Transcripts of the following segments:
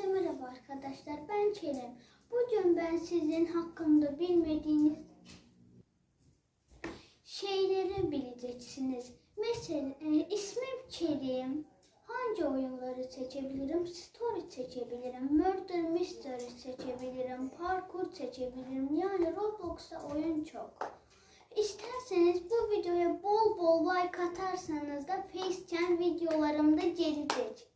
Herkese merhaba arkadaşlar. Ben Çelem. Bugün ben sizin hakkında bilmediğiniz şeyleri bileceksiniz. Mesela e, ismim Çelim. Hangi oyunları seçebilirim? Story seçebilirim. Murder Mystery seçebilirim. Parkur seçebilirim. Yani Roblox'ta oyun çok. İsterseniz bu videoya bol bol like atarsanız da Facecam videolarımda gelecek.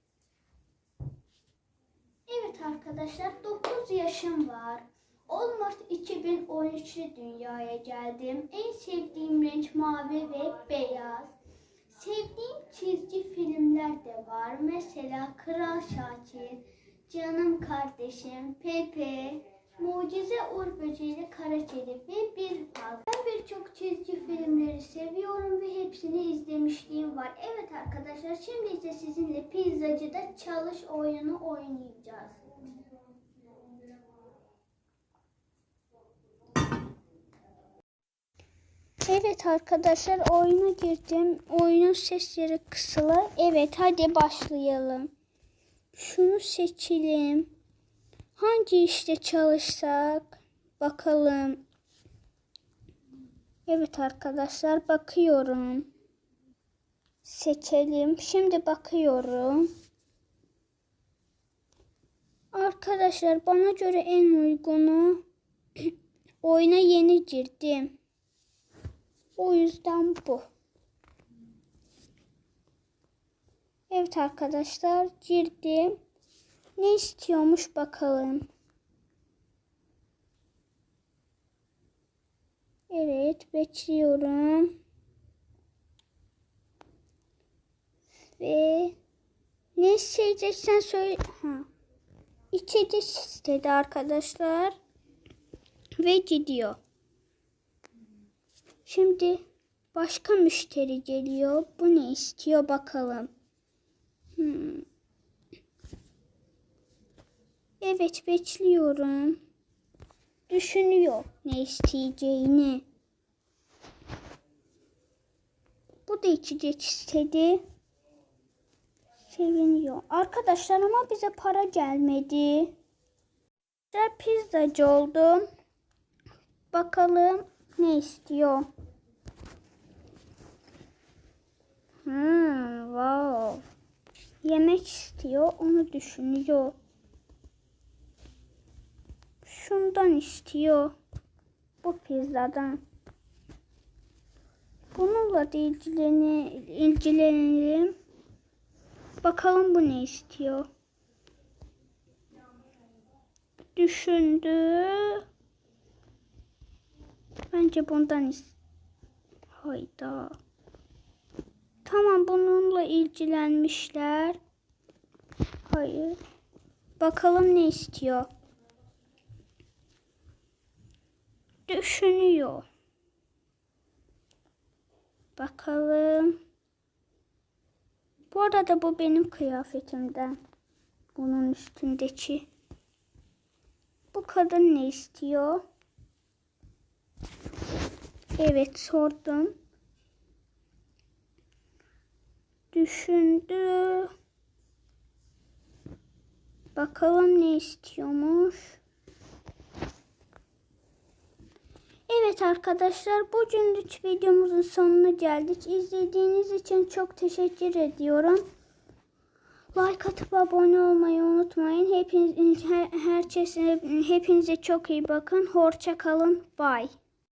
Arkadaşlar 9 yaşım var. 10 Mart 2013'te dünyaya geldim. En sevdiğim renk mavi ve beyaz. Sevdiğim çizgi filmler de var. Mesela Kral Şakir, Canım Kardeşim, Pepe, Mucize Uğur Böceği Kara Çelik ve Bir Bal. Ben birçok çizgi filmleri seviyorum ve hepsini izlemişliğim var. Evet arkadaşlar şimdi ise sizinle Pizzacı'da çalış oyununu oynayacağız. Evet arkadaşlar oyuna girdim. Oyunun sesleri kısılı. Evet hadi başlayalım. Şunu seçelim. Hangi işte çalışsak? Bakalım. Evet arkadaşlar bakıyorum. Seçelim. Şimdi bakıyorum. Arkadaşlar bana göre en uygunu oyuna yeni girdim. O yüzden bu. Evet arkadaşlar girdim. Ne istiyormuş bakalım. Evet bekliyorum. Ve ne isteyeceksen söyle. Ha. İçecek istedi arkadaşlar. Ve gidiyor. Şimdi başka müşteri geliyor. Bu ne istiyor bakalım. Hmm. Evet bekliyorum. Düşünüyor ne isteyeceğini. Bu da içecek istedi. Seviniyor. Arkadaşlar ama bize para gelmedi. Pizzacı oldum. Bakalım ne istiyor. Hmm, wow. Yemek istiyor, onu düşünüyor. Şundan istiyor. Bu pizzadan. Bununla da ilgilenelim. Bakalım bu ne istiyor. Düşündü. Bence bundan is Hayda. Tamam bununla ilgilenmişler. Hayır. Bakalım ne istiyor. Düşünüyor. Bakalım. Bu arada bu benim kıyafetimden. Bunun üstündeki. Bu kadın ne istiyor? Evet sordum. Düşündü. Bakalım ne istiyormuş. Evet arkadaşlar bugünlük videomuzun sonuna geldik. İzlediğiniz için çok teşekkür ediyorum. Like atıp abone olmayı unutmayın. Hepiniz, her, herkese, hepinize çok iyi bakın. Hoşça kalın. Bye.